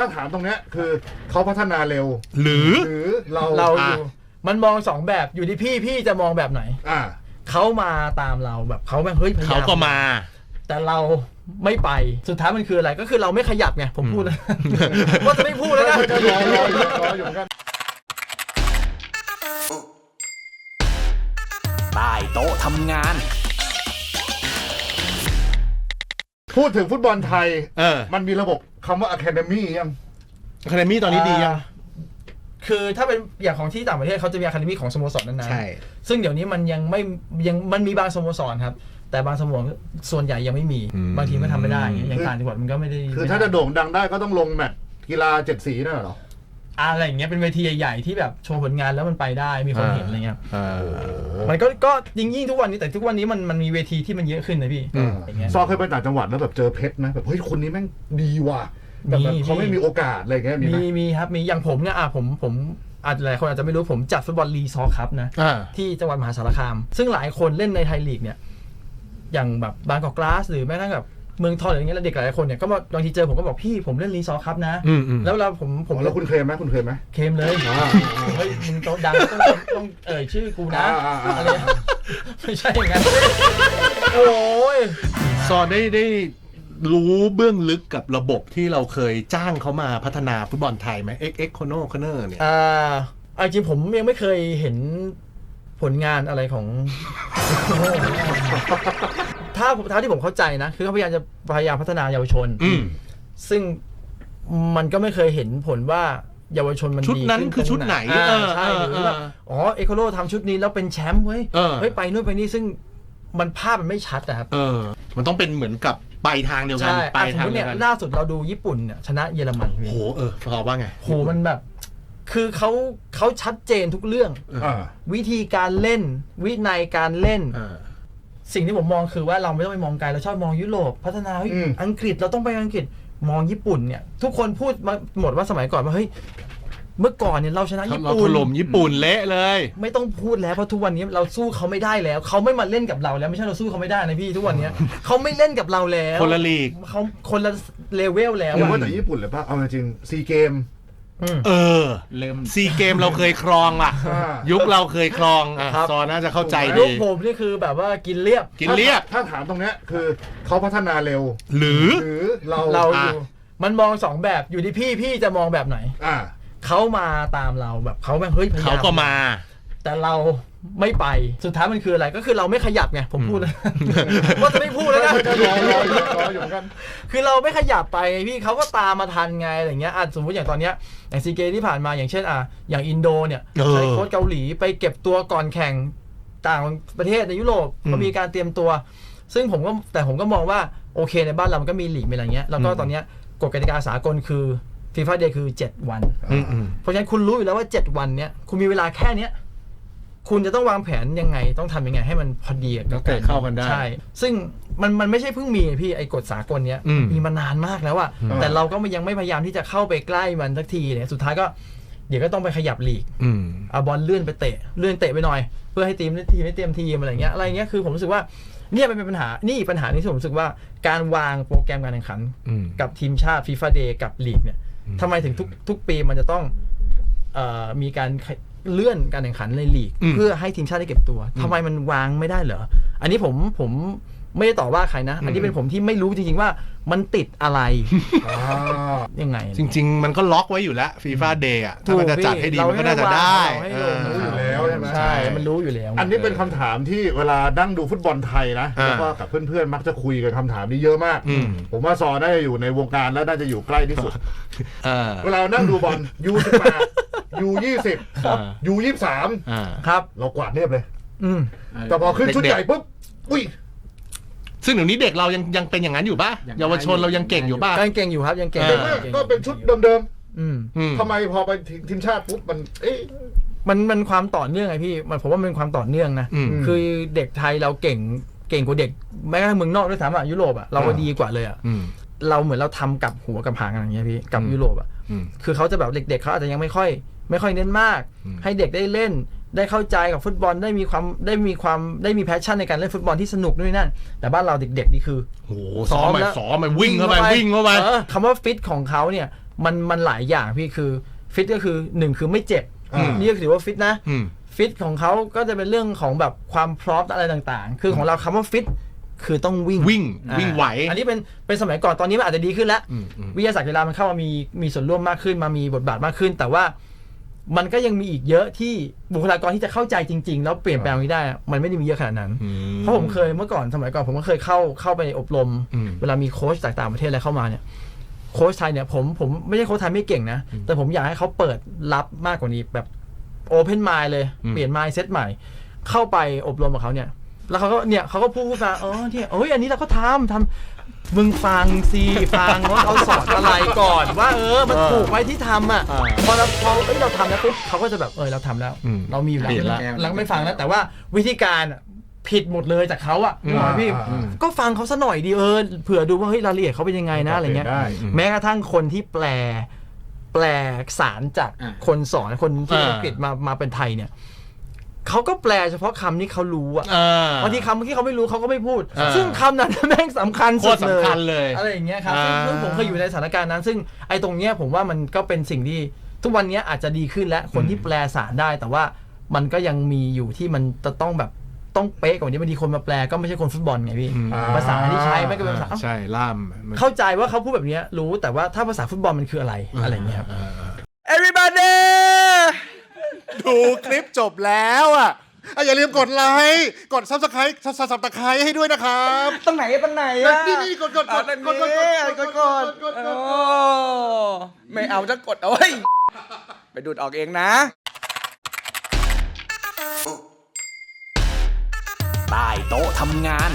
ถ้าถามตรงเนี้ยคือเขาพัฒนาเร็ว หรือ หรือเราเราออะยู่มันมองสองแบบอยู่ที่พี่พี่จะมองแบบไหน อ่า เขามาตามเราแบบเขาแบบเฮ้ยพยายามเขาก็มา แต่เราไม่ไปสุดท้ายมันคืออะไรก็คือเราไม่ขยับไงผมพูดแล้วว่าจะไม่พูดแล้วนะ ก็รอรออยู่รออยู่เหมือนกัน ใต้โต๊ะทำงาน พูดถึงฟุตบอลไทย เออ มันมีระบบ คำว่า Academy ยังคาเดมี่ตอนนี้ดียัง คือถ้าเป็นอย่างของที่ต่างประเทศเขาจะมีอะคาเดมี่ของสโมสรนั้นๆใช่ซึ่งเดี๋ยวนี้มันยังไม่ยังมันมีบางสโมสรครับ แต่บางสโมสรส่วนใหญ่ยังไม่มี อืม บางทีก็ทำไม่ได้อย่างต่างจังหวัดมันก็ไม่ได้คือไม่ถ้าได้จะโด่งดังได้ก็ต้องลงแมตช์กีฬาเจ็ดสีนั่นเหรอ อะไรอย่างเงี้ยเป็นเวทีใหญ่ๆที่แบบโชว์ผลงานแล้วมันไปได้มีคนเห็นอะไรเงี้ยเออมันก็ก็ยิ่งยิ่งทุกวันนี้แต่ทุกวันนี้มันมันมีเวทีที่มันเยอะขึ้นนะพี่อืมอย่างเงี้ย ซอเคยไปต่างจังหวัดแล้วแบบเจอเพชรไหมแบบเฮ้ยคนนี้แม่งดีว่ะแต่แบบมี เขาไม่มีโอกาสอะไรอย่างเงี้ยมีไหม มีมีครับมีอย่างผมเนี่ยอะผมผมอาจจะหลายคนอาจจะไม่รู้ผมจัดฟุตบอลลีซอครับนะ อ่า ที่จังหวัดมหาสารคาม ซึ่งหลายคนเล่นในไทยลีกเนี่ย อย่างแบบบางกอกกลาส หรือแม้กระทั่งแบบ เมืองทองหรืออย่างเงี้ยแล้วเด็กหลายคนเนี่ยก็มาบางทีเจอผมก็บอกพี่ผมเล่นรีซอร์ครับนะ อืมอืม แล้วเราผมผมแล้วคุณเคยไหมคุณเคยไหม เคมเลยเฮ้ยมึงโตดังต้องต้องเอ่ยชื่อกูนะอ่าอ่าอ่าอะไรไม่ใช่อย่างนั้นโอ้ย ซอนได้ได้รู้เบื้องลึกกับระบบที่เราเคยจ้างเขามาพัฒนาฟุตบอลไทยไหมเอ็กเอ็กโคโนคเนอร์เนี่ย อ่าเอาจริงผมยังไม่เคยเห็นผลงานอะไรของ ถ้าถ้าที่ผมเข้าใจนะ คือเขาพยายามจะพยายามพัฒนาเยาวชน อืม ซึ่งมันก็ไม่เคยเห็นผลว่าเยาวชนมันชุดนั้นขึ้คือชุดไหนอ่าเออใช่เออหรือว่าเอออ๋อเอโคโลทำชุดนี้แล้วเป็นแชมป์เว้ยเออ เฮ้ยไปนู่นไปนี่ซึ่งมันภาพมันไม่ชัดนะครับ เออ มันต้องเป็นเหมือนกับไปทางเดียวกันใช่ไปอะสมทางมติเดีเนี่ยยวกันล่าสุดเราดูญี่ปุ่นเนี่ยชนะเยอรมันโอ้โหเออตอบว่าไง โหมันแบบ คือเขาเขาชัดเจนทุกเรื่อง อ่า วิธีการเล่น วินัยการเล่น เออ สิ่งที่ผมมองคือว่าเราไม่ต้องไปมองไกลเราชอบมองยุโรปพัฒนาเฮ้ยอืม อังกฤษเราต้องไปอังกฤษมองญี่ปุ่นเนี่ยทุกคนพูดมาหมดว่าสมัยก่อนว่าเฮ้ยเมื่อก่อนเนี่ยเราชนะญี่เราปุ่ถน ล่มญี่ปุ่นเละเลย ไม่ต้องพูดแล้วเพราะทุกวันนี้เราสู้เขาไม่ได้แล้ว เขาไม่มาเล่นกับเราแล้วไม่ใช่เราสู้เขาไม่ได้นะพี่ทุกวันเนี้ย เขาไม่เล่นกับเราแล้วคนละลีก เขาคนละเลเวลแล้วผมอะว่าแต่ญี่ปุ่นเลยป่ะ เอาจริงซีเกมอืม เออเริ่ม ซีเกมเราเคยครองล่ะ อ่ายุคเราเคยครองอะครับ ซอนน่าจะเข้าใจลูดี กผมนี่คือแบบว่ากินเรียบ กินเรียบ ถ้าถามตรงเนี้ยคือเขาพัฒนาเร็ว หรือ หรือเราเราออะยู่มันมองสองแบบอยู่ที่พี่พี่จะมองแบบไหนอ่า เขามาตามเราแบบเขาแบบเฮ้ยพยายามเขาก็มา แต่เรา ไม่ไปสุดท้ายมันคืออะไรก็คือเราไม่ขยับไงผมพูดแล้วว่าจะไม่พูดแล้วนะก็รอรออยู่รออยู่เหมือนกันคือเราไม่ขยับไปพี่เขาก็ตามมาทันไงอะไรเงี้ยอะสมมติอย่างตอนเนี้ยอย่างซีเกที่ผ่านมาอย่างเช่นอะอย่างอินโดเนี่ยเออใช้โค้ชเกาหลีไปเก็บตัวก่อนแข่งต่างประเทศในยุโรปอืมก็มีการเตรียมตัว ซึ่งผมก็แต่ผมก็มองว่าโอเคในบ้านเรามันก็มีหลีกมีอะไรเงี้ยแล้วก็อืมตอนเนี้ยกฎกติกาสากลคือฟีฟ่าเดย์คือ 7 วันอืมอืมเพราะฉะนั้นคุณรู้อยู่แล้วว่า 7 วันเนี้ยคุณมีเวลาแค่เนี้ย คุณจะต้องวางแผนยังไงต้องทำยังไงให้มันพอดีกับนักเตะเข้ากันได้ใช่ ซึ่งมันมันไม่ใช่เพิ่งมีพี่ไอ้กฎสากลเนี้ยอืมมีมานานมากแล้วอะอืม แต่เราก็ยังไม่พยายามที่จะเข้าไปใกล้มันสักทีเนี่ยสุดท้ายก็เดี๋ยวก็ต้องไปขยับลีก อืม เอาบอลเลื่อนไปเตะเลื่อนเตะไปหน่อย เพื่อให้ทีมทีมไม่เตรียมทีมอะไรเงี้ยอะไรเงี้ยคือผมรู้สึกว่าเนี่ยมันเป็นปัญหานี่ปัญหานี้ที่ผมรู้สึกว่าการวางโปรแกรมการแข่งขัน อืม กับทีมชาติฟีฟ่าเดย์กับลีกเนี่ยอืมทำไมถึงทุกทุกปีมันจะต้องเอ่อมีการ เลื่อนการแข่งขันในลีกอืมเพื่อให้ทีมชาติได้เก็บตัวทำไมมันวางไม่ได้เหรอ อันนี้ผมผมไม่ได้ต่อว่าใครนะ อันนี้เป็นผมที่ไม่รู้จริงๆว่ามันติดอะไรอ่ายังไง จริง ๆ มันก็ล็อกไว้อยู่แล้วฟีฟ่าเดย์อะถ้ามันจะจัดให้ดีถูกมันก็น่าจะเราได้ให้ลงรู้อยู่เแล้วใช่ไหมใช่มันรู้อยู่แล้ว อันนี้เป็นคำถามที่เวลานั่งดูฟุตบอลไทยนะอ่าแล้วก็กับเพื่อนๆมักจะคุยกันคำถามนี้เยอะมากอืมผมว่าซอน่าจะอยู่ในวงการแล้วน่าจะอยู่ใกล้ที่สุดเออเวลาเรานั่งดูบอลยูสิบแปด ยูยี่สิบครับ ยูยี่สามอ่า ครับเรากวาดเรียบเลย อืม แต่พอขึ้นชุดเด็กๆ ใหญ่ปุ๊บอุ้ย ซึ่งเดี๋ยวนี้เด็กเรายังยังเป็นอย่างนั้นอยู่ป่ะยังเยาวชนเรายังเก่งอยู่ป่ะก็ยังเก่งอยู่ครับยังเก่งอ่าเด็กมากก็เป็นชุดเดิมอืม อืม ๆทำไมพอไปทีมชาติปุ๊บมันเอ๊ะ มันมันความต่อเนื่องไงพี่มันผมว่ามันเป็นความต่อเนื่องนะอืม คือเด็กไทยเราเก่งเก่งกว่าเด็กแม้กระทั่งเมืองนอกด้วยซ้ำอะยุโรปอะเราก็อ่าดีกว่าเลยอะอืม เราเหมือนเราทำกับหัวกับหางอะไรอย่างเงี้ยพี่กับอืม ยุโรปอะอืม คือเขาจะแบบเด็ก ๆเขาอาจจะยังไม่ค่อย ไม่ค่อยเน้นมากอืมให้เด็กได้เล่น ได้เข้าใจกับฟุตบอลได้มีความได้มีความได้มีแพชชั่นในการเล่นฟุตบอลที่สนุกด้วยนั่น แต่บ้านเราเด็กๆนี่คือโอ้โหซ้อมไปแล้วซ้อมไปวิ่งเข้าไปวิ่งเข้าไปออคำว่าฟิตของเขาเนี่ยมันมันหลายอย่างพี่คือฟิตก็คือหนึ่งคือไม่เจ็บอืมนี่ก็ถือว่าฟิตนะอืมฟิตของเขาก็จะเป็นเรื่องของแบบความพร้อมอะไรต่างๆ คือของเราคำว่าฟิตคือต้องวิ่งวิ่งอ่าวิ่งไหว อันนี้เป็นเป็นสมัยก่อนตอนนี้มันอาจจะดีขึ้นแล้วอืมอืมวิทยาศาสตร์กีฬามันเข้ามามีมีส่วนร่วมมากขึ้นมามีบทบาทมากขึ้น แต่ว่า มันก็ยังมีอีกเยอะที่บุคลากรที่จะเข้าใจจริง ๆ แล้วเปลี่ยนแปลงนี้ได้ มันไม่ได้มีเยอะขนาดนั้นอืเพราะผมเคยเมื่อก่อนสมัยก่อนผมก็เคยเข้าเข้าไปอบรมอืมเวลามีโค้ชจากต่างประเทศอะไรเข้ามาเนี่ยโค้ชไทยเนี่ยผมผมไม่ใช่โค้ชไทยไม่เก่งนะ แต่ผมอยากให้เขาเปิดรับมากกว่านี้แบบโอเพนไมล์เลยอืมเปลี่ยนไมล์เซตใหม่ เข้าไปอบรมกับเขาเนี่ย แล้วเขาก็เนี่ยเขาก็พูดมาเออเนี่ยเอ้ยอันนี้เราก็ทำทำ มึงฟังสิฟังว่าเขาสอนอะไรก่อนว่า เออมันถูกไหมที่ทำอะอ่าพอเราพอเอ้ยเราทำแล้วปุ๊บเขาก็จะแบบเออเราทำแล้ว อืมเรามีอยู่เปลี่ยนแล้ละวเราไม่ฟังแล้วแต่ว่าวิธีการอะผิดหมดเลยจากเขาอะอืมนึกออกไหมพี่อ่าก็ฟังเขาซะหน่อยดีเออเผื่อดูว่าเฮ้ยรายละเอียดเขาเป็นยังไงนะอะไรเงี้ย ได้ แม้กระทั่งคนที่แปล แปลสารจากอ่า คนสอนคนที่อ่า อังกฤษมามาเป็นไทยเนี่ย เขาก็แปลเฉพาะคำที่เขารู้อะอ่าบางทีคำที่เขาไม่รู้เขาก็ไม่พูดอ่าซึ่งคำนั้นแม่งสำคัญโคสุตดรเลยสำคัญเลยอะไรอย่างเงี้ยครับอ่าซึ่งซึ่งผมเคยอยู่ในสถานการณ์นั้น ซึ่งไอ้ตรงเนี้ยผมว่ามันก็เป็นสิ่งที่ทุกวันเนี้ยอาจจะดีขึ้นแล้วคนที่แปลสารได้ แต่ว่ามันก็ยังมีอยู่ที่มันจะต้องแบบต้องเป๊ะกว่านี้บางทีคนมาแปลก็ไม่ใช่คนฟุตบอลไงพี่อืมภาษาที่ใช้ไม่ก็เป็นภาษาใช่ล่ามมันเข้าใจว่าเขาพูดแบบเนี้ยรู้แต่ว่าถ้าภาษาฟุตบอลมันคืออะไรอะไรอย่างเงี้ยครับอ่าอ่า everybody ดูคลิปจบแล้วอะอะอย่าลืมกดไลค์กดซับสไครต์ซับซับตะไคร้ให้ด้วยนะครับตรงไหนตรงไหนอะนี่นี่กดกดกดอะกดกดกดกดกดกดโอ้ไม่เอาจะกดเอาไว้ยไปดูดออกเองนะ ใต้โต๊ะทำงาน